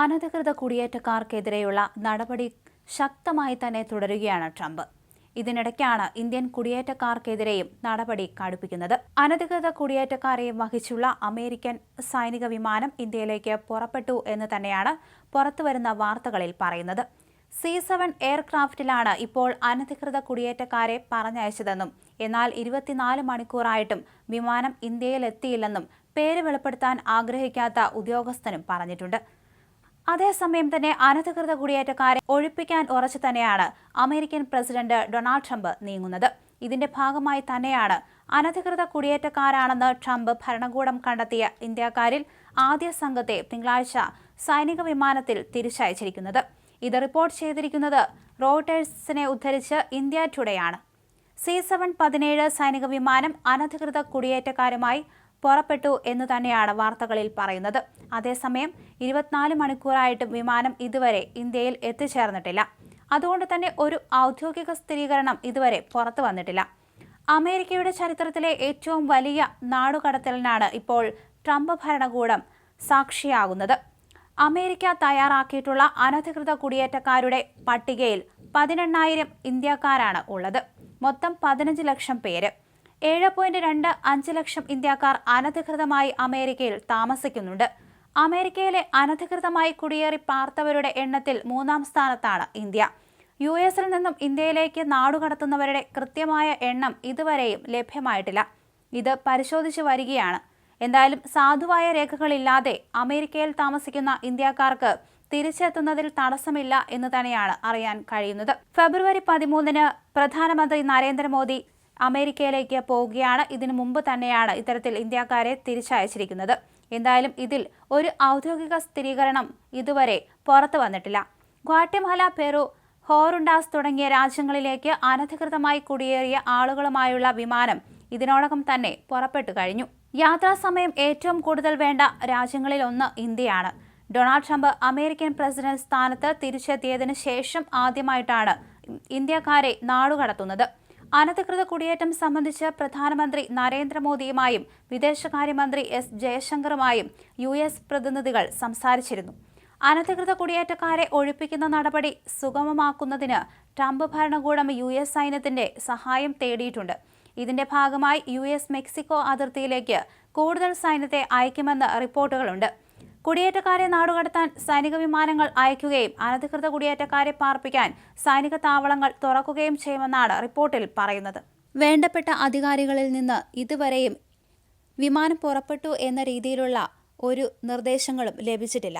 അനധികൃത കുടിയേറ്റക്കാർക്കെതിരെയുള്ള നടപടി ശക്തമായി തന്നെ തുടരുകയാണ് ട്രംപ്. ഇതിനിടയ്ക്കാണ് ഇന്ത്യൻ കുടിയേറ്റക്കാർക്കെതിരെയും നടപടി കടുപ്പിക്കുന്നത്. അനധികൃത കുടിയേറ്റക്കാരെയും വഹിച്ചുള്ള അമേരിക്കൻ സൈനിക വിമാനം ഇന്ത്യയിലേക്ക് പുറപ്പെട്ടു എന്ന് തന്നെയാണ് പുറത്തുവരുന്ന വാർത്തകളിൽ പറയുന്നത്. സി സെവൻ എയർക്രാഫ്റ്റിലാണ് ഇപ്പോൾ അനധികൃത കുടിയേറ്റക്കാരെ പറഞ്ഞയച്ചതെന്നും എന്നാൽ ഇരുപത്തിനാല് മണിക്കൂറായിട്ടും വിമാനം ഇന്ത്യയിലെത്തിയില്ലെന്നും പേര് വെളിപ്പെടുത്താൻ ആഗ്രഹിക്കാത്ത ഉദ്യോഗസ്ഥനും പറഞ്ഞിട്ടുണ്ട്. അതേസമയം തന്നെ അനധികൃത കുടിയേറ്റക്കാരെ ഒഴിപ്പിക്കാൻ ഉറച്ചു തന്നെയാണ് അമേരിക്കൻ പ്രസിഡന്റ് ഡൊണാൾഡ് ട്രംപ് നീങ്ങുന്നത്. ഇതിന്റെ ഭാഗമായി തന്നെയാണ് അനധികൃത കുടിയേറ്റക്കാരാണെന്ന് ട്രംപ് ഭരണകൂടം കണ്ടെത്തിയ ഇന്ത്യക്കാരിൽ ആദ്യ സംഘത്തെ തിങ്കളാഴ്ച സൈനിക വിമാനത്തിൽ തിരിച്ചയച്ചിരിക്കുന്നത്. ഇത് റിപ്പോർട്ട് ചെയ്തിരിക്കുന്നത് റോട്ടേഴ്സിനെ ഉദ്ധരിച്ച് ഇന്ത്യ ടുഡേയാണ്. സി സെവൻ പതിനേഴ് സൈനിക വിമാനം അനധികൃത കുടിയേറ്റക്കാരുമായി പുറപ്പെട്ടു എന്ന് തന്നെയാണ് വാർത്തകളിൽ പറയുന്നത്. അതേസമയം ഇരുപത്തിനാല് മണിക്കൂറായിട്ടും വിമാനം ഇതുവരെ ഇന്ത്യയിൽ എത്തിച്ചേർന്നിട്ടില്ല. അതുകൊണ്ട് തന്നെ ഒരു ഔദ്യോഗിക സ്ഥിരീകരണം ഇതുവരെ പുറത്തു വന്നിട്ടില്ല. അമേരിക്കയുടെ ചരിത്രത്തിലെ ഏറ്റവും വലിയ നാടുകടത്തലിനാണ് ഇപ്പോൾ ട്രംപ് ഭരണകൂടം സാക്ഷിയാകുന്നത്. അമേരിക്ക തയ്യാറാക്കിയിട്ടുള്ള അനധികൃത കുടിയേറ്റക്കാരുടെ പട്ടികയിൽ പതിനെണ്ണായിരം ഇന്ത്യക്കാരാണ് ഉള്ളത്. മൊത്തം പതിനഞ്ച് ലക്ഷം പേര്. ഏഴ് പോയിന്റ് രണ്ട് അഞ്ച് ലക്ഷം ഇന്ത്യക്കാർ അനധികൃതമായി അമേരിക്കയിൽ താമസിക്കുന്നുണ്ട്. അമേരിക്കയിലെ അനധികൃതമായി കുടിയേറി പാർത്തവരുടെ എണ്ണത്തിൽ മൂന്നാം സ്ഥാനത്താണ് ഇന്ത്യ. യു എസിൽ നിന്നും ഇന്ത്യയിലേക്ക് നാടുകടത്തുന്നവരുടെ കൃത്യമായ എണ്ണം ഇതുവരെയും ലഭ്യമായിട്ടില്ല. ഇത് പരിശോധിച്ചു വരികയാണ്. എന്തായാലും സാധുവായ രേഖകളില്ലാതെ അമേരിക്കയിൽ താമസിക്കുന്ന ഇന്ത്യക്കാർക്ക് തിരിച്ചെത്തുന്നതിൽ തടസ്സമില്ല എന്ന് തന്നെയാണ് അറിയാൻ കഴിയുന്നത്. ഫെബ്രുവരി പതിമൂന്നിന് പ്രധാനമന്ത്രി നരേന്ദ്രമോദി അമേരിക്കയിലേക്ക് പോവുകയാണ്. ഇതിനു മുമ്പ് തന്നെയാണ് ഇത്തരത്തിൽ ഇന്ത്യക്കാരെ തിരിച്ചയച്ചിരിക്കുന്നത്. എന്തായാലും ഇതിൽ ഒരു ഔദ്യോഗിക സ്ഥിരീകരണം ഇതുവരെ പുറത്തു വന്നിട്ടില്ല. ഗ്വാട്ടിമല പെറു ഹോറുണ്ടാസ് തുടങ്ങിയ രാജ്യങ്ങളിലേക്ക് അനധികൃതമായി കുടിയേറിയ ആളുകളുമായുള്ള വിമാനം ഇതിനോടകം തന്നെ പുറപ്പെട്ടു കഴിഞ്ഞു. യാത്രാസമയം ഏറ്റവും കൂടുതൽ വേണ്ട രാജ്യങ്ങളിൽ ഒന്ന് ഇന്ത്യയാണ്. ഡൊണാൾഡ് ട്രംപ് അമേരിക്കൻ പ്രസിഡന്റ് സ്ഥാനത്ത് തിരിച്ചെത്തിയതിനു ശേഷം ആദ്യമായിട്ടാണ് ഇന്ത്യക്കാരെ നാടുകടത്തുന്നത്. അനധികൃത കുടിയേറ്റം സംബന്ധിച്ച് പ്രധാനമന്ത്രി നരേന്ദ്രമോദിയുമായും വിദേശകാര്യമന്ത്രി എസ് ജയശങ്കറുമായും യു എസ് പ്രതിനിധികൾ സംസാരിച്ചിരുന്നു. അനധികൃത കുടിയേറ്റക്കാരെ ഒഴിപ്പിക്കുന്ന നടപടി സുഗമമാക്കുന്നതിന് ട്രംപ് ഭരണകൂടം യു എസ് സൈന്യത്തിന്റെ സഹായം തേടിയിട്ടുണ്ട്. ഇതിന്റെ ഭാഗമായി യു എസ് മെക്സിക്കോ അതിർത്തിയിലേക്ക് കൂടുതൽ സൈന്യത്തെ അയക്കുമെന്ന് റിപ്പോർട്ടുകളുണ്ട്. കുടിയേറ്റക്കാരെ നാടുകടത്താൻ സൈനിക വിമാനങ്ങൾ അയക്കുകയും അനധികൃത കുടിയേറ്റക്കാരെ പാർപ്പിക്കാൻ സൈനിക താവളങ്ങൾ തുറക്കുകയും ചെയ്യുമെന്നാണ് റിപ്പോർട്ടിൽ പറയുന്നത്. വേണ്ടപ്പെട്ട അധികാരികളിൽ നിന്ന് ഇതുവരെയും വിമാനം പുറപ്പെട്ടു എന്ന രീതിയിലുള്ള ഒരു നിർദ്ദേശങ്ങളും ലഭിച്ചിട്ടില്ല.